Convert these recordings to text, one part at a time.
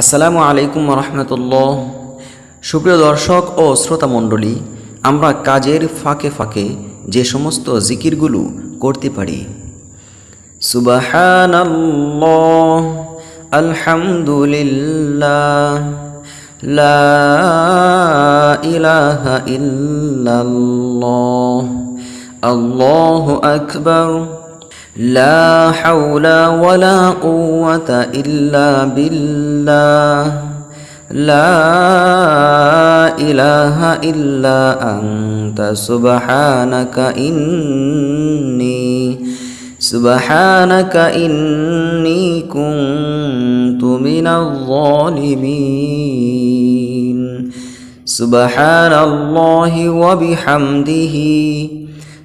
আসসালামু আলাইকুম রহমতুল্লাহ। সুপ্রিয় দর্শক ও শ্রোতা মণ্ডলী, আমরা কাজের ফাঁকে ফাঁকে যে সমস্ত জিকিরগুলো করতে পারি। সুবাহানাল্লাহ, আলহামদুলিল্লাহ ইল্লাল্লাহ, আল্লাহু আকবার। لا حول ولا قوة إلا بالله. لا إله إلا أنت. سبحانك إني سبحانك إني كنت من الظالمين. سبحان الله وبحمده.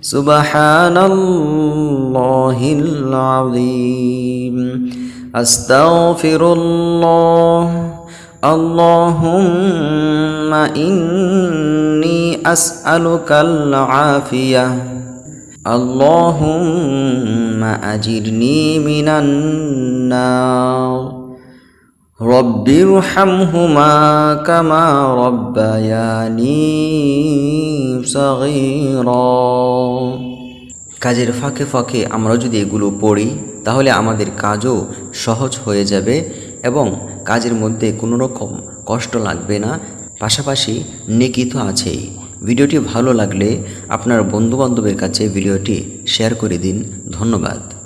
سبحان الله العظيم أستغفر الله اللهم إني أسألك العافية اللهم أجرني من النار কামা কাজের ফাঁকে ফাঁকে আমরা যদি এগুলো পড়ি, তাহলে আমাদের কাজও সহজ হয়ে যাবে এবং কাজের মধ্যে কোনো রকম কষ্ট লাগবে না। পাশাপাশি নেকি তো আছেই। ভিডিওটি ভালো লাগলে আপনার বন্ধুবান্ধবের কাছে ভিডিওটি শেয়ার করে দিন। ধন্যবাদ।